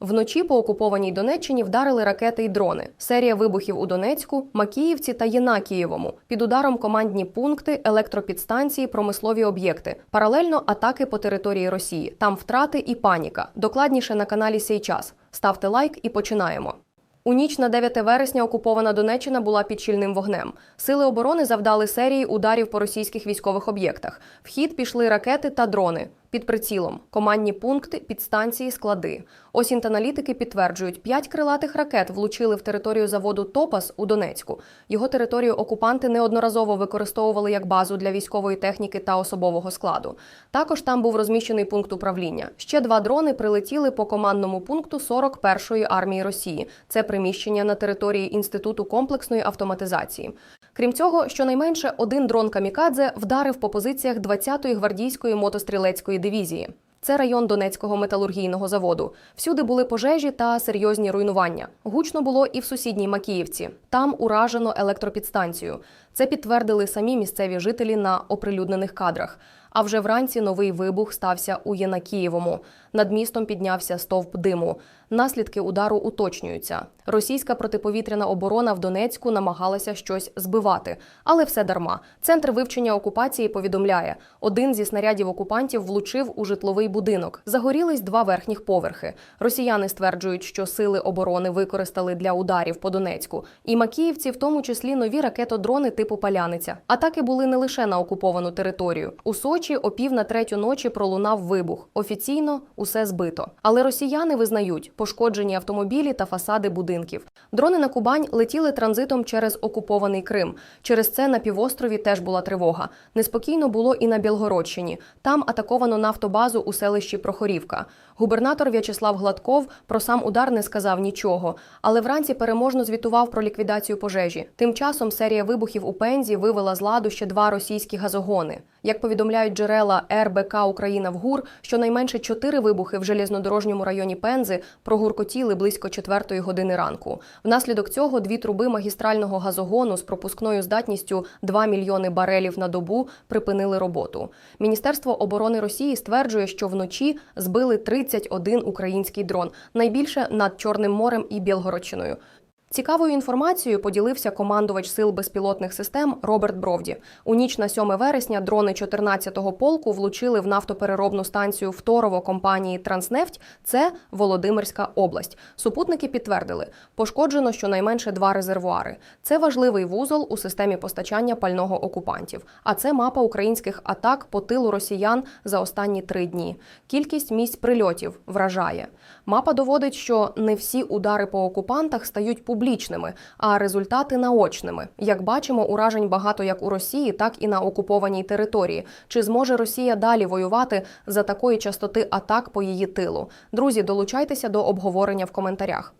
Вночі по окупованій Донеччині вдарили ракети й дрони. Серія вибухів у Донецьку, Макіївці та Єнакієвому. Під ударом командні пункти, електропідстанції, промислові об'єкти. Паралельно атаки по території Росії. Там втрати і паніка. Докладніше на каналі Сей час. Ставте лайк і починаємо. У ніч на 9 вересня окупована Донеччина була під щільним вогнем. Сили оборони завдали серії ударів по російських військових об'єктах. В хід пішли ракети та дрони. Під прицілом командні пункти, підстанції, склади. Осінт-аналітики підтверджують, п'ять крилатих ракет влучили в територію заводу Топас у Донецьку. Його територію окупанти неодноразово використовували як базу для військової техніки та особового складу. Також там був розміщений пункт управління. Ще два дрони прилетіли по командному пункту 41-ї армії Росії. Це приміщення на території інституту комплексної автоматизації. Крім цього, щонайменше один дрон камікадзе вдарив по позиціях 20-ї гвардійської мотострілецької дивізії. Це район Донецького металургійного заводу. Всюди були пожежі та серйозні руйнування. Гучно було і в сусідній Макіївці. Там уражено електропідстанцію. Це підтвердили самі місцеві жителі на оприлюднених кадрах. А вже вранці новий вибух стався у Єнакієвому. Над містом піднявся стовп диму. Наслідки удару уточнюються. Російська протиповітряна оборона в Донецьку намагалася щось збивати, але все дарма. Центр вивчення окупації повідомляє: один зі снарядів окупантів влучив у житловий будинок. Загорілись два верхніх поверхи. Росіяни стверджують, що сили оборони використали для ударів по Донецьку. І Макіївці, в тому числі нові ракетодрони типу Паляниця. Атаки були не лише на окуповану територію. У Сочі о пів на третю ночі пролунав вибух. Офіційно усе збито. Але росіяни визнають пошкоджені автомобілі та фасади будинків. Дрони на Кубань летіли транзитом через окупований Крим. Через це на півострові теж була тривога. Неспокійно було і на Білгородщині. Там атаковано нафтобазу у селищі Прохорівка. Губернатор В'ячеслав Гладков про сам удар не сказав нічого, але вранці переможно звітував про ліквідацію пожежі. Тим часом серія вибухів у Пензі вивела з ладу ще два російські газогони. Як повідомляють джерела РБК Україна в ГУР, щонайменше чотири вибухи в железнодорожньому районі Пензи прогуркотіли близько четвертої години ранку. Внаслідок цього дві труби магістрального газогону з пропускною здатністю 2 мільйони барелів на добу припинили роботу. Міністерство оборони Росії стверджує, що вночі збили 31 український дрон, найбільше над Чорним морем і Білгородщиною. Цікавою інформацією поділився командувач сил безпілотних систем Роберт Бровді. У ніч на 7 вересня дрони 14-го полку влучили в нафтопереробну станцію Второво компанії Транснефть. Це Володимирська область. Супутники підтвердили, пошкоджено щонайменше два резервуари. Це важливий вузол у системі постачання пального окупантів. А це мапа українських атак по тилу росіян за останні три дні. Кількість місць прильотів вражає. Мапа доводить, що не всі удари по окупантах стають публічними, а результати наочними. Як бачимо, уражень багато як у Росії, так і на окупованій території. Чи зможе Росія далі воювати за такої частоти атак по її тилу? Друзі, долучайтеся до обговорення в коментарях.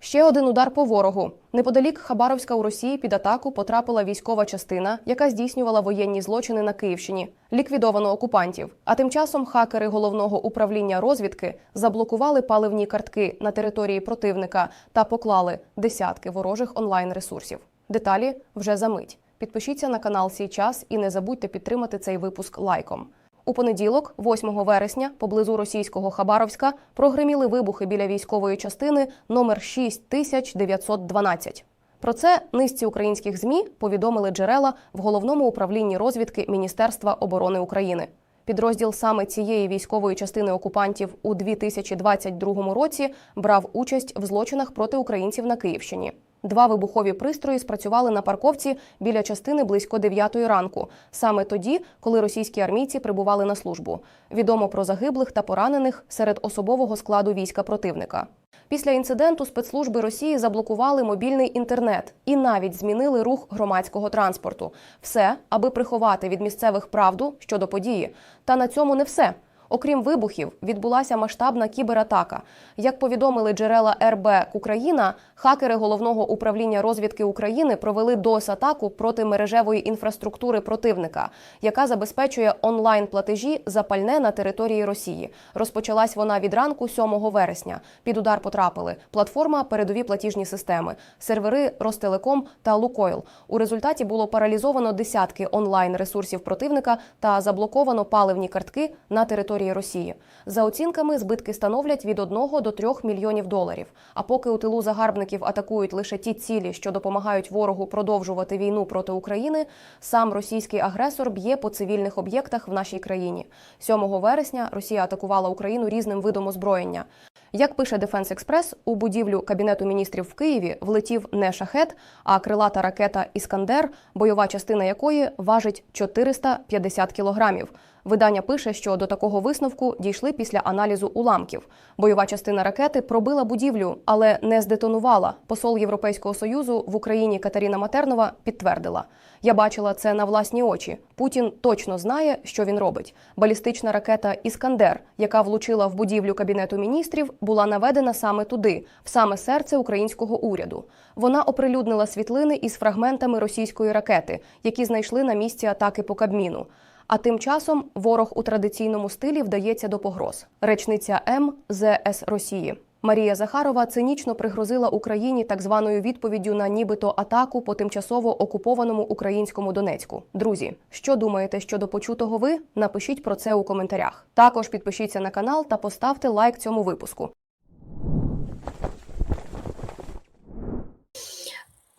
Ще один удар по ворогу. Неподалік Хабаровська у Росії під атаку потрапила військова частина, яка здійснювала воєнні злочини на Київщині. Ліквідовано окупантів. А тим часом хакери головного управління розвідки заблокували паливні картки на території противника та поклали десятки ворожих онлайн-ресурсів. Деталі вже за мить. Підпишіться на канал Сій час і не забудьте підтримати цей випуск лайком. У понеділок, 8 вересня, поблизу російського Хабаровська, прогреміли вибухи біля військової частини номер 6912. Про це низці українських змі повідомили джерела в головному управлінні розвідки Міністерства оборони України. Підрозділ саме цієї військової частини окупантів у 2022 році брав участь в злочинах проти українців на Київщині. Два вибухові пристрої спрацювали на парковці біля частини близько 9 ранку, саме тоді, коли російські армійці прибували на службу. Відомо про загиблих та поранених серед особового складу війська противника. Після інциденту спецслужби Росії заблокували мобільний інтернет і навіть змінили рух громадського транспорту. Все, аби приховати від місцевих правду щодо події. Та на цьому не все. Окрім вибухів, відбулася масштабна кібератака. Як повідомили джерела РБ Україна, хакери головного управління розвідки України провели DOS-атаку проти мережевої інфраструктури противника, яка забезпечує онлайн платежі за пальне на території Росії. Розпочалась вона від ранку 7 вересня. Під удар потрапили платформа передові платіжні системи, сервери Ростелеком та Лукойл. У результаті було паралізовано десятки онлайн ресурсів противника та заблоковано паливні картки на території Росії. За оцінками, збитки становлять від 1 до 3 мільйонів доларів. А поки у тилу загарбників атакують лише ті цілі, що допомагають ворогу продовжувати війну проти України, сам російський агресор б'є по цивільних об'єктах в нашій країні. 7 вересня Росія атакувала Україну різним видом озброєння. Як пише Дефенс Експрес, у будівлю кабінету міністрів в Києві влетів не шахет, а крилата ракета Іскандер, бойова частина якої важить 450 кілограмів. Видання пише, що до такого висновку дійшли після аналізу уламків. Бойова частина ракети пробила будівлю, але не здетонувала. Посол Європейського союзу в Україні Катерина Матернова підтвердила: я бачила це на власні очі. Путін точно знає, що він робить. Балістична ракета Іскандер, яка влучила в будівлю кабінету міністрів, була наведена саме туди, в саме серце українського уряду. Вона оприлюднила світлини із фрагментами російської ракети, які знайшли на місці атаки по Кабміну. А тим часом ворог у традиційному стилі вдається до погроз. Речниця МЗС Росії. Марія Захарова цинічно пригрозила Україні так званою відповіддю на нібито атаку по тимчасово окупованому українському Донецьку. Друзі, що думаєте щодо почутого ви? Напишіть про це у коментарях. Також підпишіться на канал та поставте лайк цьому випуску.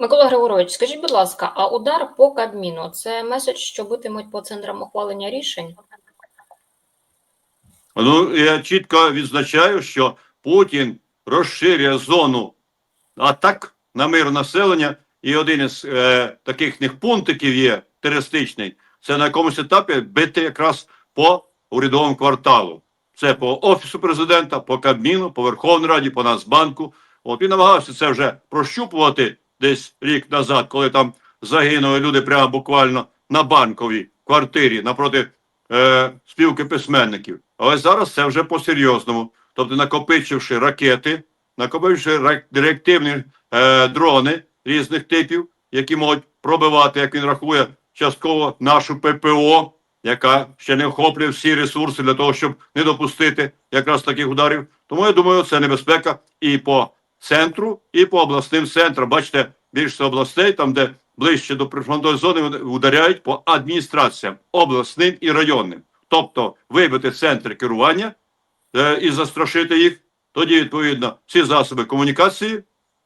Микола Григорович, скажіть, будь ласка, а удар по Кабміну це меседж, що битимуть по центрам ухвалення рішень? Ну, я чітко відзначаю, що Путін розширює зону атак на мир населення, і один із е, таких них пунктиків є терористичний. Це на якомусь етапі бити якраз по урядовому кварталу. Це по офісу президента, по Кабміну, по Верховній Раді, по Нацбанку. От він намагався це вже прощупувати десь рік назад, коли там загинули люди прямо буквально на банковій квартирі напроти е, спілки письменників. Але зараз це вже по-серйозному. Тобто, накопичивши ракети, накопичивши ра- реактивні е, дрони різних типів, які можуть пробивати, як він рахує, частково нашу ППО, яка ще не охоплює всі ресурси для того, щоб не допустити якраз таких ударів. Тому я думаю, це небезпека і по центру, і по обласним центрам. Бачите, більше областей, там, де ближче до прифронтової зони, вони ударяють по адміністраціям обласним і районним. Тобто вибити центри керування е, і застрашити їх, тоді, відповідно, всі засоби комунікації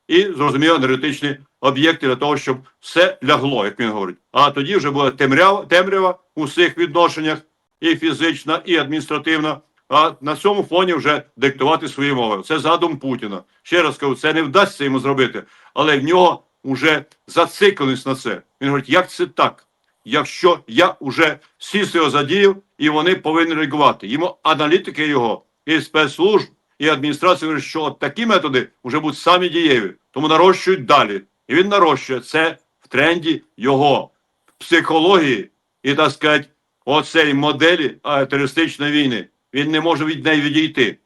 і, зрозуміло, енергетичні об'єкти для того, щоб все лягло, як він говорить. А тоді вже буде темрява, темрява у всіх відношеннях, і фізична, і адміністративна. А на цьому фоні вже диктувати свої мови. Це задум Путіна. Ще раз кажу, це не вдасться йому зробити, але в нього вже зацикленість на це. Він говорить, як це так? Якщо я вже всі сили задіяв, і вони повинні реагувати. Йому аналітики його і спецслужб, і адміністрація говорять, що такі методи вже будуть самі дієві, тому нарощують далі. І він нарощує це в тренді його психології і, так сказати, оцей моделі терористичної війни. Він не може від неї відійти.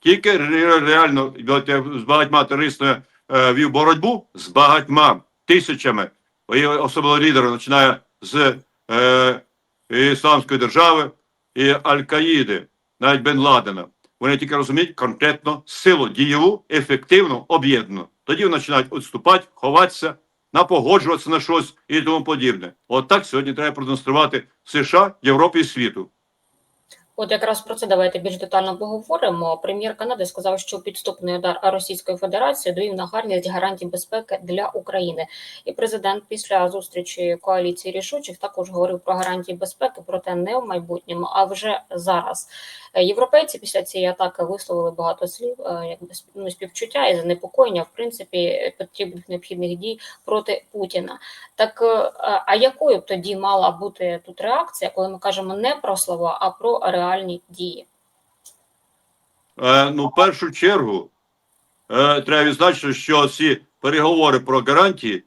Тільки реально з багатьма терористами е, вів боротьбу з багатьма тисячами, особливо лідери, починає з е, Ісламської держави і Аль-Каїди, навіть Бен Ладена. Вони тільки розуміють конкретно силу дієву, ефективну, об'єднану. Тоді вони починають відступати, ховатися, напогоджуватися на щось і тому подібне. От сьогодні треба продемонструвати США, Європі і світу. От якраз про це давайте більш детально поговоримо. Прем'єр Канади сказав, що підступний удар Російської Федерації довів на гарність гарантій безпеки для України. І президент після зустрічі коаліції рішучих також говорив про гарантії безпеки, проте не в майбутньому, а вже зараз. Е, Європейці після цієї атаки висловили багато слів, е, якби ну, співчуття і занепокоєння, в принципі, потрібних необхідних дій проти Путіна. Так е, а якою б тоді мала бути тут реакція, коли ми кажемо не про слова, а про реальні дії? Е, ну, в першу чергу, е, треба відзначити, що ці переговори про гарантії,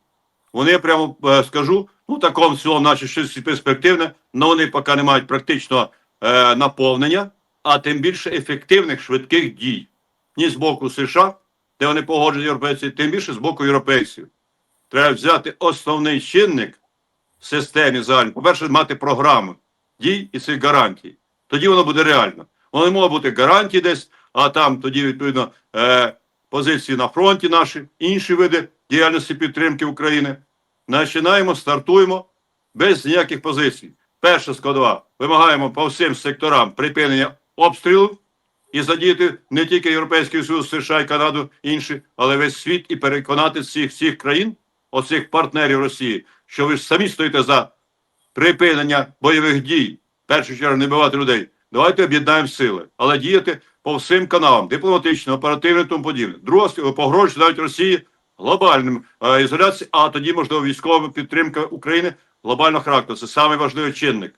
вони прямо е, скажу, ну, такому цілому, наче щось перспективне, але вони поки не мають практичного е, наповнення, а тим більше ефективних швидких дій. Ні з боку США, де вони погоджують європейці, тим більше з боку європейців. Треба взяти основний чинник в системі загальній. По-перше, мати програму дій і цих гарантій. Тоді воно буде реально. Вони можуть бути гарантії десь, а там тоді, відповідно, е, позиції на фронті наші, інші види діяльності підтримки України. Починаємо, стартуємо без ніяких позицій. Перша складова. Вимагаємо по всім секторам припинення обстрілу і задіяти не тільки Європейський Союз, США і Канаду, інші, але весь світ і переконати всіх всіх країн, оцих партнерів Росії, що ви ж самі стоїте за припинення бойових дій, першу чергу не бивати людей. Давайте об'єднаємо сили, але діяти по всім каналам, дипломатично, оперативно тому подібне. Друга погрожує навіть Росії глобальним е, ізоляцією, а тоді, можливо, військова підтримка України глобального характеру. Це самий важливий чинник.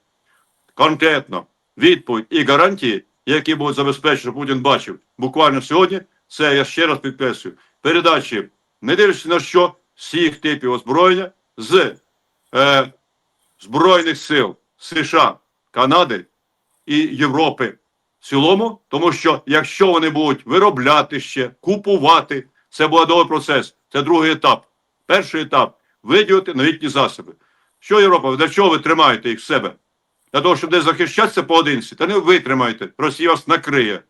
Конкретно відповідь і гарантії, які будуть забезпечені, щоб Путін бачив буквально сьогодні, це я ще раз підкреслюю, передачі, не дивлячись на що, всіх типів озброєння з е, Збройних сил США, Канади і Європи в цілому, тому що якщо вони будуть виробляти ще, купувати, це буде довгий процес. Це другий етап. Перший етап виділити новітні засоби. Що Європа, для чого ви тримаєте їх в себе? Для того, щоб десь захищатися поодинці, та не витримайте, Росія вас накриє.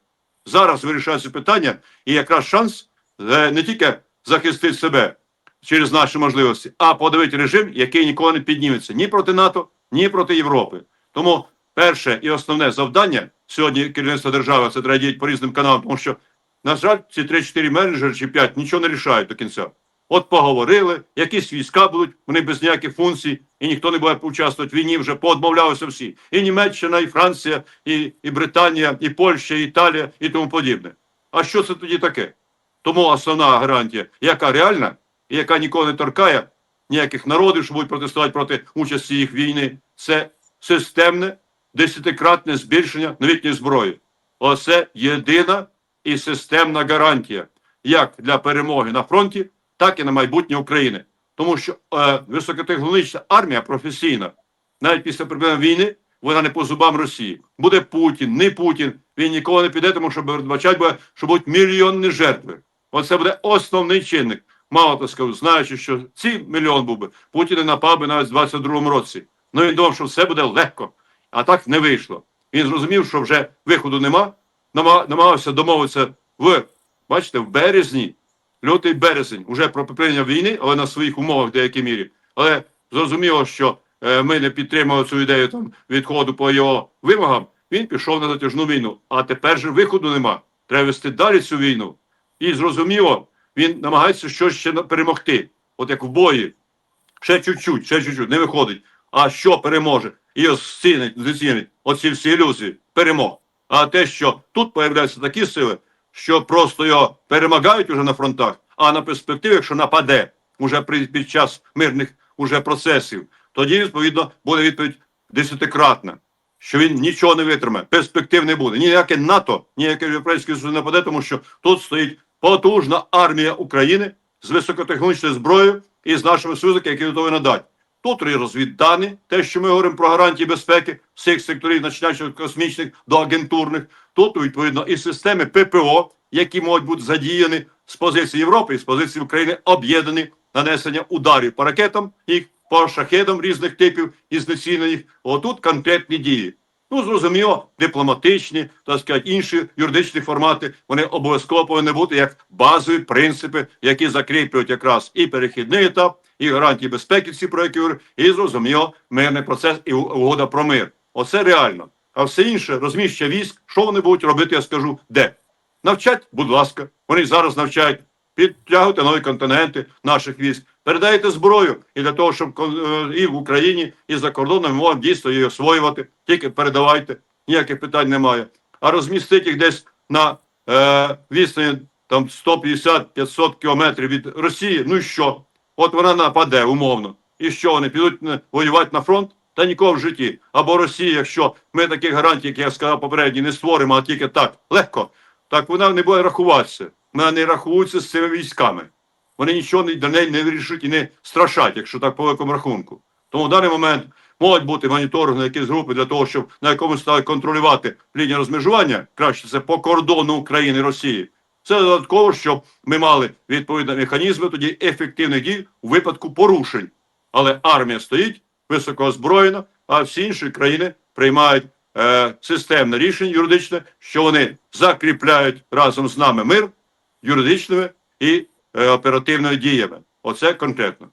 Зараз вирішається питання, і якраз шанс е, не тільки захистити себе через наші можливості, а подавити режим, який ніколи не підніметься ні проти НАТО, ні проти Європи. Тому перше і основне завдання сьогодні керівництва держави це треба діяти по різним каналам, тому що, на жаль, ці 3-4 менеджери чи 5 нічого не рішають до кінця. От поговорили, якісь війська будуть, вони без ніяких функцій, і ніхто не буде участвувати в війні, вже поодмовлялися всі. І Німеччина, і Франція, і, і Британія, і Польща, і Італія, і тому подібне. А що це тоді таке? Тому основна гарантія, яка реальна, і яка нікого не торкає, ніяких народів, що будуть протестувати проти участі їх війни, це системне десятикратне збільшення новітньої зброї. Оце єдина і системна гарантія як для перемоги на фронті, так і на майбутнє України. Тому що е, високотехнологічна армія професійна, навіть після припинення війни, вона не по зубам Росії. Буде Путін, не Путін, він ніколи не піде, тому що передбачать буде, що будуть мільйонні жертви. Оце буде основний чинник. Мало то скажу, знаючи, що ці мільйон був би, Путін не напав би навіть в 22-му році. Ну він думав, що все буде легко. А так не вийшло. Він зрозумів, що вже виходу нема, намагався домовитися в, бачите, в березні, лютий березень, уже про припинення війни, але на своїх умовах в деякій мірі. Але зрозуміло, що е, ми не підтримали цю ідею там відходу по його вимогам. Він пішов на затяжну війну. А тепер же виходу нема. Треба вести далі цю війну. І зрозуміло, він намагається щось ще перемогти. От як в бої. Ще чуть-чуть, ще чуть-чуть, не виходить. А що переможе? І зацінить оці всі ілюзії, перемог. А те, що тут появляються такі сили, що просто його перемагають уже на фронтах, а на перспективі, якщо нападе уже під час мирних уже процесів, тоді, відповідно, буде відповідь десятикратна, що він нічого не витримає, перспектив не буде. Ніяке НАТО, ніяке Європейський Союз не нападе, тому що тут стоїть потужна армія України з високотехнологічною зброєю і з нашими союзниками, які готові надати. Тут розвіддані, те, що ми говоримо про гарантії безпеки всіх секторів, починаючи від космічних до агентурних. Тут, відповідно, і системи ППО, які можуть бути задіяні з позиції Європи і з позиції України, об'єднані нанесення ударів по ракетам, їх по шахедам різних типів і знецінення їх. Отут конкретні дії. Ну, зрозуміло, дипломатичні, так сказати, інші юридичні формати, вони обов'язково повинні бути як базові принципи, які закріплюють якраз і перехідний етап, і гарантії безпеки, ці про які говорю, і зрозуміло, мирний процес і угода про мир. Оце реально. А все інше, розміщення військ, що вони будуть робити, я скажу, де? Навчать, будь ласка, вони зараз навчають підтягувати нові континенти наших військ. Передайте зброю і для того, щоб е, і в Україні, і за кордоном можемо дійсно її освоювати. Тільки передавайте, ніяких питань немає. А розмістити їх десь на е, відстані там 150-500 кілометрів від Росії. Ну і що? От вона нападе умовно. І що вони підуть е, воювати на фронт? Та нікого в житті. Або Росія, якщо ми таких гарантій, як я сказав попередні, не створимо, а тільки так легко, так вона не буде рахуватися. Вона не рахується з цими військами. Вони нічого до неї не вирішують і не страшать, якщо так по великому рахунку. Тому в даний момент можуть бути моніторинги якісь групи для того, щоб на якомусь стали контролювати лінію розмежування, краще це по кордону України Росії. Це додатково, щоб ми мали відповідні механізми тоді ефективних дій у випадку порушень. Але армія стоїть високоозброєна, а всі інші країни приймають е, системне рішення юридичне, що вони закріпляють разом з нами мир юридичними і е, оперативними діями. Оце конкретно.